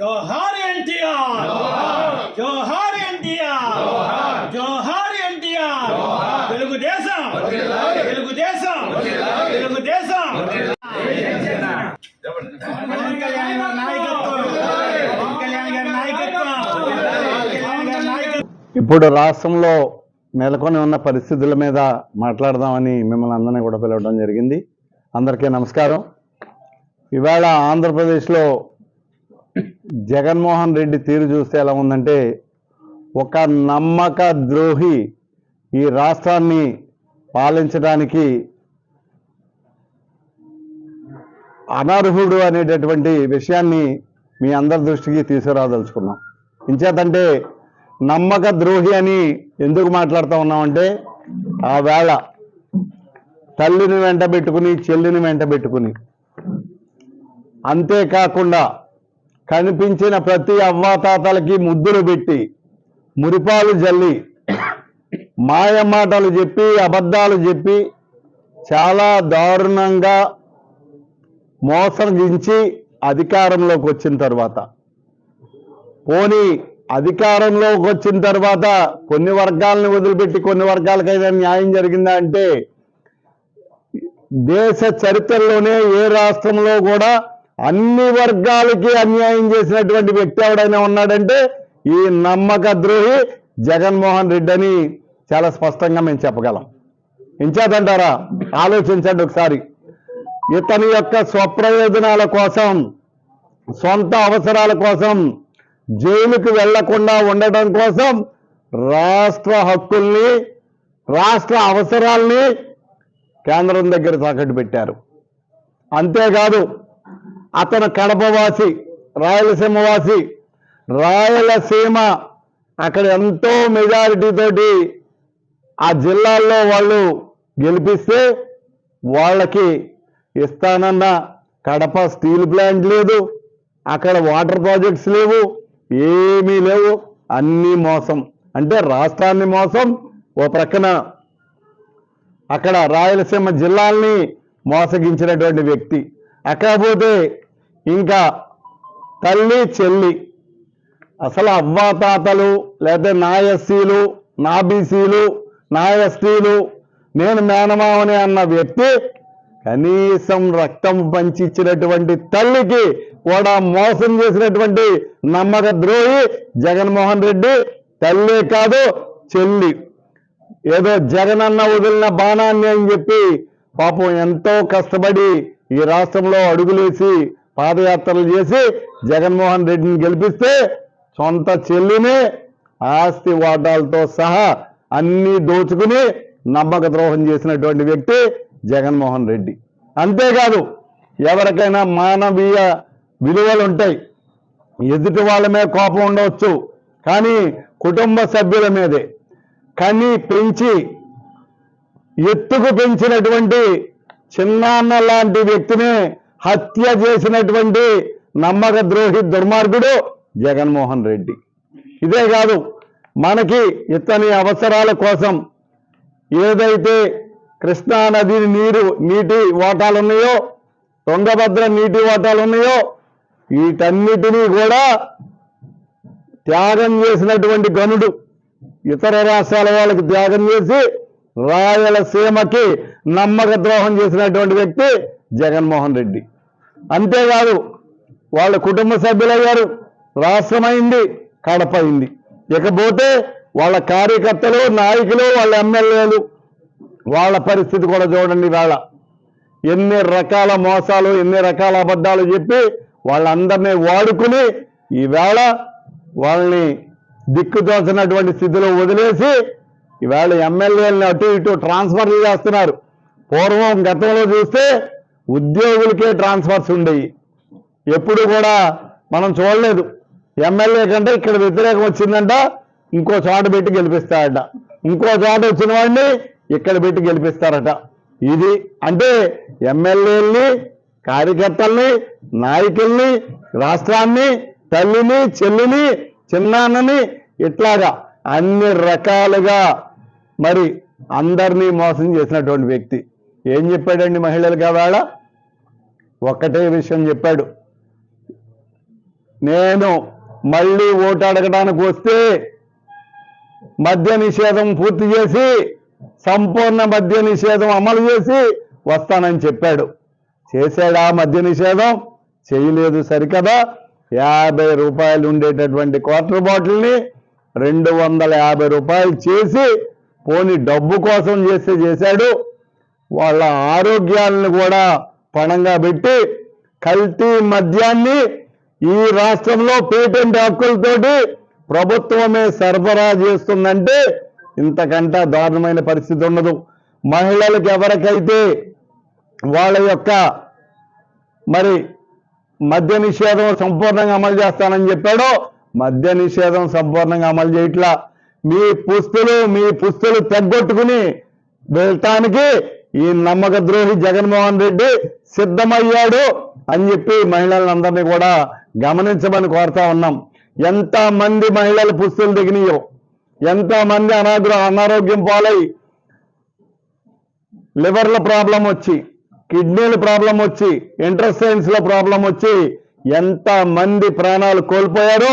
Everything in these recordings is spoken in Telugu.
జోహార్ ఎన్టీఆర్. జోహార్. ఎన్టీఆర్. జోహార్. ఎన్టీఆర్. తెలుగుదేశం. తెలుగుదేశం. తెలుగుదేశం. పవన్ కళ్యాణ్ గారి నాయకత్వం. పవన్ కళ్యాణ్ గారి నాయకత్వం. పవన్ కళ్యాణ్ గారి నాయకత్వం. ఇప్పుడు రాష్ట్రంలో నెలకొని ఉన్న పరిస్థితుల మీద మాట్లాడదామని మిమ్మల్ని అందరినీ కూడా పిలవడం జరిగింది. అందరికీ నమస్కారం. ఇవాళ ఆంధ్రప్రదేశ్లో జగన్మోహన్ రెడ్డి తీరు చూస్తే ఎలా ఉందంటే ఒక నమ్మక ద్రోహి ఈ రాష్ట్రాన్ని పాలించడానికి అనర్హుడు అనేటటువంటి విషయాన్ని మీ అందరి దృష్టికి తీసుకురాదలుచుకున్నాం. ఇంచేతంటే నమ్మక ద్రోహి అని ఎందుకు మాట్లాడుతూ ఉన్నామంటే ఆ వేళ తల్లిని వెంట పెట్టుకుని చెల్లిని వెంట పెట్టుకుని అంతేకాకుండా కనిపించిన ప్రతి అవ్వాతాతలకి ముద్దులు పెట్టి మురిపాలు జల్లి మాయమాటలు చెప్పి అబద్ధాలు చెప్పి చాలా దారుణంగా మోసగించి అధికారంలోకి వచ్చిన తర్వాత పోనీ అధికారంలోకి వచ్చిన తర్వాత కొన్ని వర్గాలను వదిలిపెట్టి కొన్ని వర్గాలకైనా న్యాయం జరిగిందా అంటే దేశ చరిత్రలోనే ఏ రాష్ట్రంలో కూడా అన్ని వర్గాలకి అన్యాయం చేసినటువంటి వ్యక్తి ఎవడైనా ఉన్నాడంటే ఈ నమ్మక ద్రోహి జగన్మోహన్ రెడ్డి అని చాలా స్పష్టంగా మేము చెప్పగలం. ఇంచేదంటారా ఆలోచించండి ఒకసారి. ఇతని యొక్క స్వప్రయోజనాల కోసం సొంత అవసరాల కోసం జైలుకు వెళ్ళకుండా ఉండటం కోసం రాష్ట్ర హక్కుల్ని రాష్ట్ర అవసరాల్ని కేంద్రం దగ్గర తాకట్టు పెట్టారు. అంతేకాదు అతను కడపవాసి రాయలసీమవాసి. రాయలసీమ అక్కడ ఎంతో మెజారిటీతోటి ఆ జిల్లాల్లో వాళ్ళు గెలిపిస్తే వాళ్ళకి ఇస్తానన్న కడప స్టీల్ ప్లాంట్ లేదు అక్కడ వాటర్ ప్రాజెక్ట్స్ లేవు ఏమీ లేవు. అన్నీ మోసం. అంటే రాష్ట్రాన్ని మోసం ఓ ప్రక్కన అక్కడ రాయలసీమ జిల్లాల్ని మోసగించినటువంటి వ్యక్తి. అక్కకపోతే ఇంకా తల్లి చెల్లి అసలు అవ్వాతాతలు లేదా నా ఎస్సీలు నా బీసీలు నా ఎస్టీలు నేను మేనమావని అన్న వ్యక్తి కనీసం రక్తం పంచిచ్చినటువంటి తల్లికి కూడా మోసం చేసినటువంటి నమ్మక ద్రోహి జగన్మోహన్ రెడ్డి తల్లే కాదు చెల్లి. ఏదో జగనన్న వదిలిన బాణాన్ని అని చెప్పి పాపం ఎంతో కష్టపడి ఈ రాష్ట్రంలో అడుగులేసి పాదయాత్రలు చేసి జగన్మోహన్ రెడ్డిని గెలిపిస్తే సొంత చెల్లినే ఆస్తి వాటాలతో సహా అన్నీ దోచుకుని నమ్మక ద్రోహం చేసినటువంటి వ్యక్తి జగన్మోహన్ రెడ్డి. అంతేకాదు ఎవరికైనా మానవీయ విలువలు ఉంటాయి. ఎదుటి వాళ్ళ మీద కోపం ఉండవచ్చు కానీ కుటుంబ సభ్యుల మీదే. కని పెంచి ఎత్తుకు పెంచినటువంటి చిన్నాన్న లాంటి వ్యక్తిని హత్య చేసినటువంటి నమ్మక ద్రోహి దుర్మార్గుడు జగన్మోహన్ రెడ్డి. ఇదే కాదు మనకి ఇతని అవసరాల కోసం ఏదైతే కృష్ణా నది నీరు నీటి వాటాలు ఉన్నాయో తుంగభద్ర నీటి వాటాలు ఉన్నాయో వీటన్నిటినీ కూడా త్యాగం చేసినటువంటి గనుడు ఇతర రాష్ట్రాల వాళ్ళకి త్యాగం చేసి రాయలసీమకి నమ్మక ద్రోహం చేసినటువంటి వ్యక్తి జగన్మోహన్ రెడ్డి. అంతేకాదు వాళ్ళ కుటుంబ సభ్యులయ్యారు రాష్ట్రమైంది కడప అయింది ఇకపోతే వాళ్ళ కార్యకర్తలు నాయకులు వాళ్ళ ఎమ్మెల్యేలు వాళ్ళ పరిస్థితి కూడా చూడండి వాళ్ళ ఎన్ని రకాల మోసాలు ఎన్ని రకాల అబద్ధాలు చెప్పి వాళ్ళందరినీ వాడుకుని ఈవేళ వాళ్ళని దిక్కుతోచినటువంటి స్థితిలో వదిలేసి ఈవేళ ఎమ్మెల్యేలను అటు ఇటు ట్రాన్స్ఫర్లు చేస్తున్నారు. పూర్వం గతంలో చూస్తే ఉద్యోగులకే ట్రాన్స్ఫర్స్ ఉండేవి. ఎప్పుడు కూడా మనం చూడలేదు. ఎమ్మెల్యే కంటే ఇక్కడ వ్యతిరేకం వచ్చిందంట ఇంకో చోట పెట్టి గెలిపిస్తారట. ఇంకో చోట వచ్చిన వాడిని ఇక్కడ పెట్టి గెలిపిస్తారట. ఇది అంటే ఎమ్మెల్యేలని కార్యకర్తల్ని నాయకుల్ని రాష్ట్రాన్ని తల్లిని చెల్లిని చిన్నాన్నని ఇట్లాగా అన్ని రకాలుగా మరి అందరినీ మోసం చేసినటువంటి వ్యక్తి. ఏం చెప్పాడండి మహిళలు ఆవేళ? ఒక్కటే విషయం చెప్పాడు. నేను మళ్ళీ ఓటు అడగడానికి వస్తే మద్య నిషేధం పూర్తి చేసి సంపూర్ణ మద్య నిషేధం అమలు చేసి వస్తానని చెప్పాడు. చేశాడా మద్య నిషేధం? చేయలేదు సరికదా. యాభై రూపాయలు ఉండేటటువంటి క్వార్టర్ బాటిల్ని రెండు వందల యాభై రూపాయలు చేసి పోని డబ్బు కోసం చేస్తే చేశాడు వాళ్ళ ఆరోగ్యాలను కూడా పణంగా పెట్టి కల్తీ మద్యాన్ని ఈ రాష్ట్రంలో పేటెంట్ హక్కులతోటి ప్రభుత్వమే సరఫరా చేస్తుందంటే ఇంతకంటే దారుణమైన పరిస్థితి ఉండదు. మహిళలకు ఎవరికైతే వాళ్ళ యొక్క మరి మద్య నిషేధం సంపూర్ణంగా అమలు చేస్తానని చెప్పాడో మద్య నిషేధం సంపూర్ణంగా అమలు చేయట్లా. మీ పుస్తులు మీ పుస్తులు తెగ్గొట్టుకుని వెళ్ళటానికి ఈ నమ్మక ద్రోహి జగన్మోహన్ రెడ్డి సిద్ధమయ్యాడు అని చెప్పి మహిళలందరినీ కూడా గమనించమని కోరుతా ఉన్నాం. ఎంతమంది మహిళలు పుస్తులు దిగినాయో ఎంతమంది అనాగ్ర అనారోగ్యం పాలై లివర్ల ప్రాబ్లం వచ్చి కిడ్నీల ప్రాబ్లం వచ్చి ఇంటర్స్టైన్స్లో ప్రాబ్లం వచ్చి ఎంతమంది ప్రాణాలు కోల్పోయారో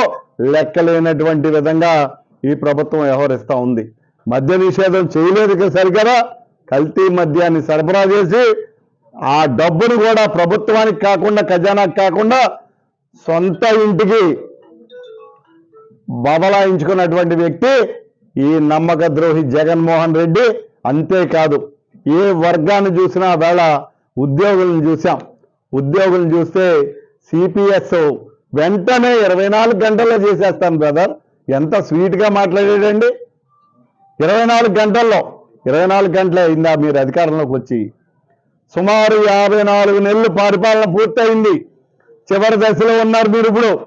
లెక్కలేనటువంటి విధంగా ఈ ప్రభుత్వం వ్యవహరిస్తూ ఉంది. మద్య నిషేధం చేయలేదు కదా సరికదా కల్తీ మద్యాన్ని సరఫరా చేసి ఆ డబ్బును కూడా ప్రభుత్వానికి కాకుండా ఖజానాకి కాకుండా సొంత ఇంటికి బబలాయించుకున్నటువంటి వ్యక్తి ఈ నమ్మక ద్రోహి జగన్మోహన్ రెడ్డి అంతేకాదు. ఏ వర్గాన్ని చూసినా వేళ ఉద్యోగులను చూసాం ఉద్యోగులను చూస్తే సిపిఎస్ వెంటనే ఇరవై నాలుగు గంటల్లో చేసేస్తాను బ్రదర్. ఎంత స్వీట్గా మాట్లాడాడండి ఇరవై నాలుగు గంటల్లో ఇరవై నాలుగు గంటలే అయిందా మీరు అధికారంలోకి వచ్చి? సుమారు యాభై నాలుగు నెలలు పరిపాలన పూర్తయింది. చివరి దశలో ఉన్నారు మీరు ఇప్పుడు.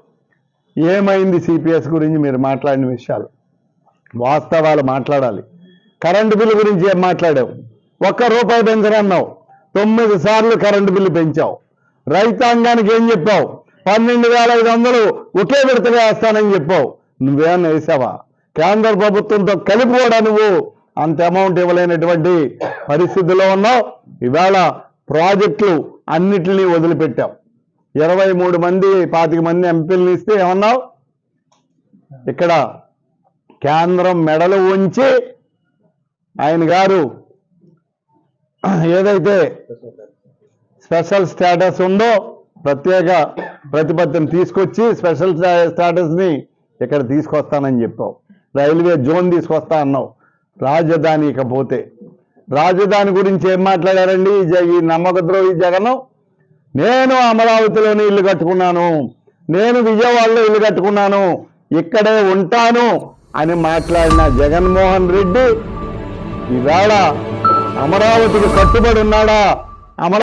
ఏమైంది సిపిఎస్ గురించి మీరు మాట్లాడిన విషయాలు? వాస్తవాలు మాట్లాడాలి. కరెంటు బిల్లు గురించి ఏం మాట్లాడావు? ఒక్క రూపాయి పెంచరన్నావు తొమ్మిది సార్లు కరెంటు బిల్లు పెంచావు. రైతాంగానికి ఏం చెప్పావు? పన్నెండు వేల ఐదు వందలు ఒకే విడతగా వేస్తానని చెప్పావు. నువ్వేమన్నా వేసావా? కేంద్ర ప్రభుత్వంతో కలిపి కూడా నువ్వు అంత అమౌంట్ ఇవ్వలేనటువంటి పరిస్థితిలో ఉన్నావు. ఇవాళ ప్రాజెక్టులు అన్నిటినీ వదిలిపెట్టావు. ఇరవై మూడు మంది పాతిక మంది ఎంపీలను ఇస్తే ఏమన్నావు? ఇక్కడ కేంద్రం మెడలు ఉంచి ఆయన గారు ఏదైతే స్పెషల్ స్టేటస్ ఉందో ప్రత్యేక ప్రతిపత్తిని తీసుకొచ్చి స్పెషల్ స్టేటస్ని ఇక్కడ తీసుకొస్తానని చెప్పావు. రైల్వే జోన్ తీసుకొస్తా అన్నావు. రాజధాని ఇకపోతే. రాజధాని గురించి ఏం మాట్లాడారండి? ఈ నమ్మకద్రోహి ఈ జగన్? నేను అమరావతిలోనే ఇల్లు కట్టుకున్నాను. నేను విజయవాడలో ఇల్లు కట్టుకున్నాను. ఇక్కడే ఉంటాను అని మాట్లాడిన జగన్మోహన్ రెడ్డి ఈవేళ అమరావతికి కట్టుబడి ఉన్నాడా?